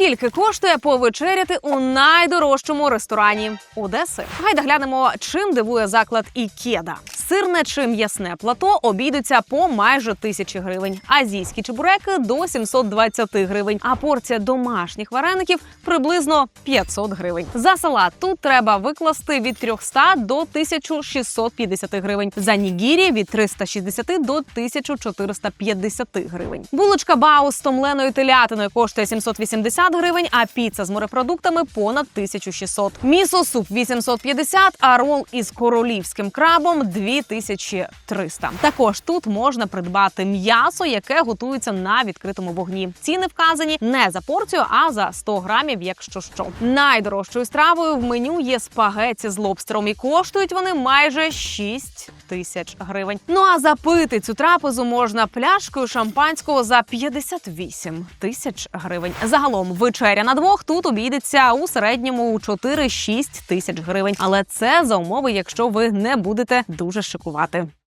Скільки коштує повечеряти у найдорожчому ресторані Одеси? Гайда глянемо, чим дивує заклад Ікеда. Сирне чи м'ясне плато обійдуться по майже тисячі гривень, азійські чебуреки до 720 гривень, а порція домашніх вареників приблизно 500 гривень. За салат тут треба викласти від 300 до 1650 гривень. За нігірі від 360 до 1450 гривень. Булочка бау з томленою телятиною коштує 780 гривень, а піца з морепродуктами понад 1600. Місо суп 850, а рол із королівським крабом 2300. Також тут можна придбати м'ясо, яке готується на відкритому вогні. Ціни вказані не за порцію, а за 100 грамів, якщо що. Найдорожчою стравою в меню є спагеті з лобстером, і коштують вони майже 6 тисяч гривень. Ну а запити цю трапезу можна пляшкою шампанського за 58 тисяч гривень. Загалом вечеря на двох тут обійдеться у середньому у 4-6 тисяч гривень. Але це за умови, якщо ви не будете дуже шикувати.